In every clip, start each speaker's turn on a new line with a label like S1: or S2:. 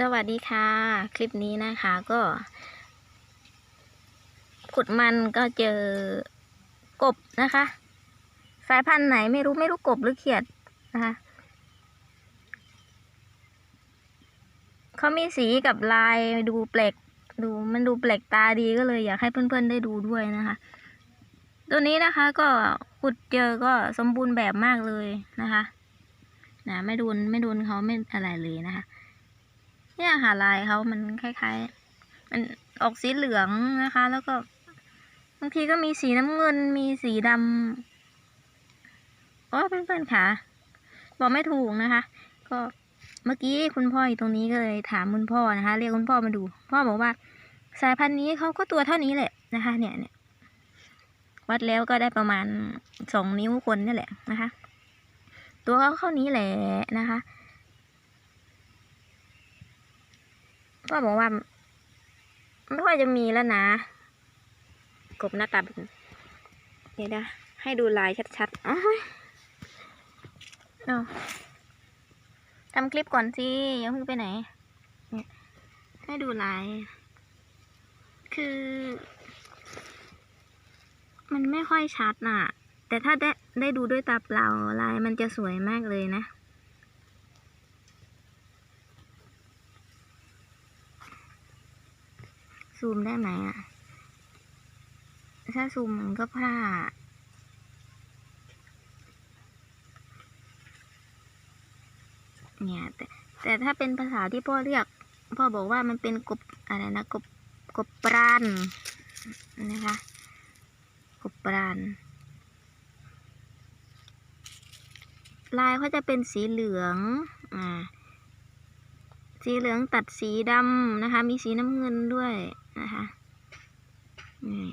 S1: สวัสดีค่ะ คลิปนี้นะคะก็ขุดมันก็เจอกบนะคะ สายพันธุ์ไหนไม่รู้ไม่รู้กบหรือเขียดนะคะเขามีสีกับลายดูแปลกดูมันดูแปลกตาดีก็เลยอยากให้เพื่อนๆได้ดูด้วยนะคะ ตัวนี้นะคะก็ขุดเจอก็สมบูรณ์แบบมากเลยนะคะนะไม่โดนไม่โดนเขาไม่อะไรเลยนะคะ เนี่ยค่ะลายเขามันคล้ายๆ มันออกสีเหลืองนะคะ แล้วก็บางทีก็มีสีน้ำเงิน มีสีดำโอ้เพื่อนๆค่ะบอกไม่ถูกนะคะ ก็เมื่อกี้คุณพ่ออยู่ตรงนี้ก็เลยถามคุณพ่อนะคะ เรียกคุณพ่อมาดู พ่อบอกว่า สายพันธุ์นี้เขาก็ตัวเท่านี้แหละนะคะ เนี่ยเนี่ยวัดแล้วก็ได้ประมาณสองนิ้วคนนี่แหละนะคะ ตัวเขาเท่านี้แหละนะคะ พ่อบอกว่าไม่ค่อยจะมีแล้วนะ กบหน้าตาแบบนี้เดี๋ยวนะให้ดูลายชัดๆอ๋อเอาทำคลิปก่อนสิยังเพิ่งไปไหน ให้ดูลาย คือ มันไม่ค่อยชัดน่ะ แต่ถ้าได้ได้ดูด้วยตาเปล่าลายมันจะสวยมากเลยนะ ซูมได้ไหมอะ ถ้าซูมมันก็พลาดเนี่ยแต่แต่ถ้าเป็นภาษาที่พ่อเรียก พ่อบอกว่ามันเป็นกบอะไรนะกบกบปรานนะคะกบปรานลายเขาจะเป็นสีเหลือง อ่า สีเหลืองตัดสีดำนะคะ มีสีน้ำเงินด้วยนะคะนี่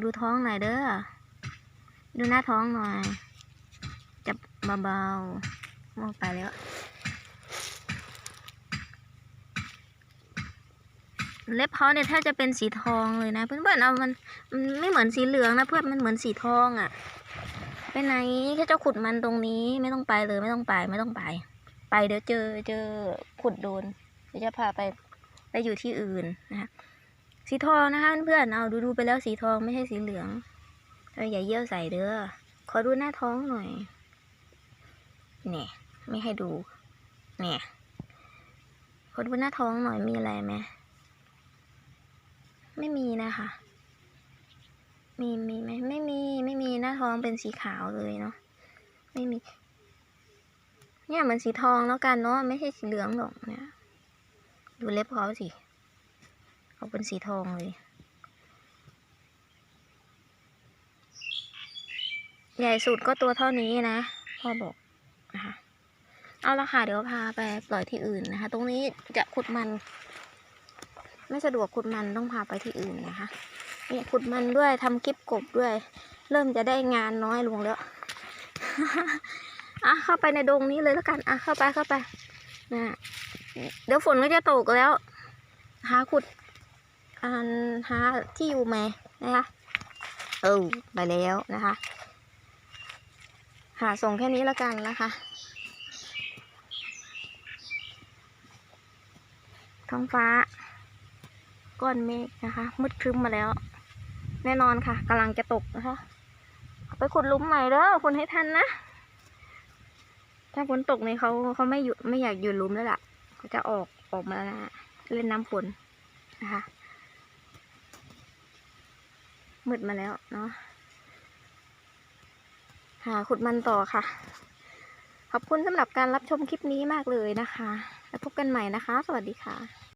S1: ดูท้องหน่อยเด้อ ดูหน้าท้องหน่อย จับเบาๆมองไปแล้วเล็บเขาเนี่ยแทบจะเป็นสีทองเลยนะ เพื่อนๆเอามันมันไม่เหมือนสีเหลืองนะเพื่อนมันเหมือนสีทองอะ่ะ ไปไหนแค่จะขุดมันตรงนี้ไม่ต้องไปเลยไม่ต้องไปไม่ต้องไป ไปเดี๋ยวเจอเจอขุดโดนเดี๋ยวจะพาไปไปอยู่ที่อื่นนะคะสีทองนะคะเพื่อนเอาดูดูไปแล้วสีทองไม่ใช่สีเหลืองเอออย่าเยี่ยวใส่เด้อขอดูหน้าท้องหน่อยเนี่ยไม่ให้ดูเนี่ยขอดูหน้าท้องหน่อยมีอะไรไหมไม่มีนะคะ มีมีไหมไม่มีไม่มีหน้าท้องเป็นสีขาวเลยเนาะไม่มี เนี่ยเหมือนสีทองแล้วกันเนาะไม่ใช่สีเหลืองหรอกเนี่ยดูเล็บเขาสิเขาเป็นสีทองเลยใหญ่สุดก็ตัวเท่านี้นะพ่อบอกนะคะเอาละค่ะเดี๋ยวพาไปปล่อยที่อื่นนะคะ ตรงนี้จะขุดมัน ไม่สะดวกขุดมันต้องพาไปที่อื่นนะคะเนี่ยขุดมันด้วยทำกิบกบด้วย เริ่มจะได้งานน้อยลงแล้วอะเข้าไปในดงนี้เลยแล้วกันอะเข้าไปเข้าไปนะเดี๋ยวฝนก็จะตกแล้ว หาขุดอ่าหาที่อยู่ไหมนะคะเออไปแล้วนะคะ หาส่งแค่นี้แล้วกันนะคะ ท้องฟ้า ก้อนเมฆนะคะ มืดครึ้มมาแล้ว แน่นอนค่ะกำลังจะตกนะคะ ไปขุดลุมใหม่เด้อคุณให้ทันนะ ถ้าฝนตกนี่เขาเขาไม่อยู่ไม่อยากอยู่ลุมแล้วล่ะเขาจะออกออกมาเล่นน้ำฝนนะคะมืดมาแล้วเนาะหาขุดมันต่อค่ะ ขอบคุณสำหรับการรับชมคลิปนี้มากเลยนะคะ แล้วพบกันใหม่นะคะ สวัสดีค่ะ